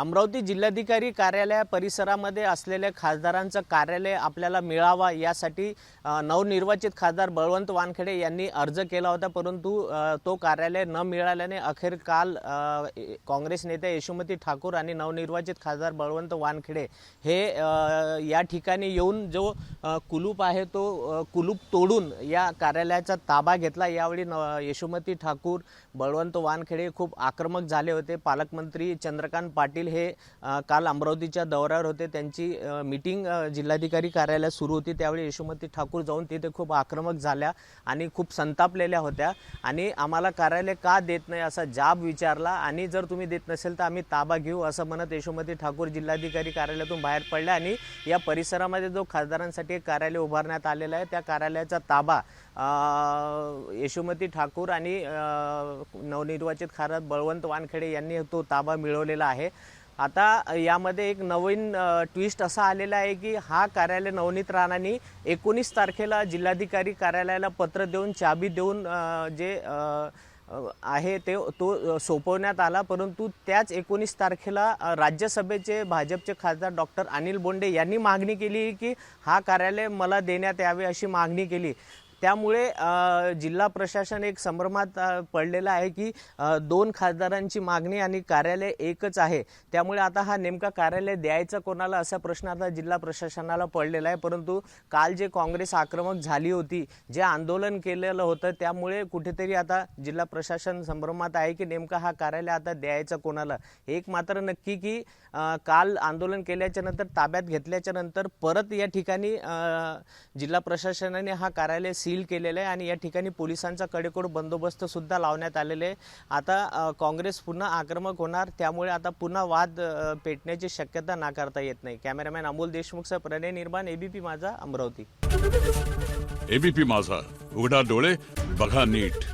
अमरावती जिल्हाधिकारी कार्यालय परिसरामध्ये असलेल्या खासदारांचं कार्यालय आपल्याला मिळावा यासाठी नवनिर्वाचित खासदार बळवंत वानखेडे यांनी अर्ज केला होता परंतु तो कार्यालय न मिळाल्याने अखेर काल काँग्रेस नेत्या यशोमती ठाकूर आणि नवनिर्वाचित खासदार बळवंत वानखेडे हे या ठिकाणी येऊन जो कुलूप आहे तो कुलूप तोडून या कार्यालयाचा ताबा घेतला. यावेळी न यशोमती ठाकूर बळवंत वानखेडे खूप आक्रमक झाले होते. पालकमंत्री चंद्रकांत पाटील हे काल अमरावतीच्या दौऱ्यावर होते. त्यांची मीटिंग जिल्हाधिकारी कार्यालयात सुरू होती. त्यावेळी यशोमती ठाकूर जाऊन तिथे खूप आक्रमक झाल्या आणि खूप संतापलेल्या होत्या. आणि आम्हाला कार्यालय का देत नाही असा जाब विचारला आणि जर तुम्ही देत नसेल तर आम्ही ताबा घेऊ असं म्हणत यशोमती ठाकूर जिल्हाधिकारी कार्यालयातून बाहेर पडल्या आणि या परिसरामध्ये जो खासदारांसाठी एक कार्यालय उभारण्यात आलेला आहे त्या कार्यालयाचा ताबा यशोमती ठाकूर आणि नवनिर्वाचित खासदार बळवंत वानखेडे यांनी तो ताबा मिळवलेला आहे. आता यामध्ये एक नवीन ट्विस्ट असा आलेला आहे की हा कार्यालय नवनीत राणांनी एकोणीस तारखेला जिल्हाधिकारी कार्यालयाला पत्र देऊन चाबी देऊन जे आहे ते तो सोपवण्यात आला. परंतु त्याच एकोणीस तारखेला राज्यसभेचे भाजपचे खासदार डॉक्टर अनिल बोंडे यांनी मागणी केली की हा कार्यालय मला देण्यात यावे अशी मागणी केली. त्यामुळे जिल्हा प्रशासन एक संभ्रमात पडलेलं आहे की दोन खासदारांची मागणी आणि कार्यालय एकच आहे. त्यामुळे आता हा नेमका कार्यालय द्यायचा कोणाला असा प्रश्न आता जिल्हा प्रशासनाला पडलेला आहे. परंतु काल जे काँग्रेस आक्रमक झाली होती जे आंदोलन केलेलं होतं त्यामुळे कुठेतरी आता जिल्हा प्रशासन संभ्रमात आहे की नेमका हा कार्यालय आता द्यायचा कोणाला. एक मात्र नक्की की काल आंदोलन केल्याच्यानंतर ताब्यात घेतल्याच्या नंतर परत या ठिकाणी जिल्हा प्रशासनाने हा कार्यालय सी सील केलेलं आहे आणि या ठिकाणी पोलिसांचा कडेकोड बंदोबस्त सुद्धा लावण्यात आलेले आहे. आता काँग्रेस पुन्हा आक्रमक होणार त्यामुळे आता पुन्हा वाद पेटण्याची शक्यता नाकारता येत नाही. कॅमेरामॅन अमोल देशमुखचा प्रणय निर्माण एबीपी माझा अमरावती. एबीपी माझा उघडा डोळे बघा नीट.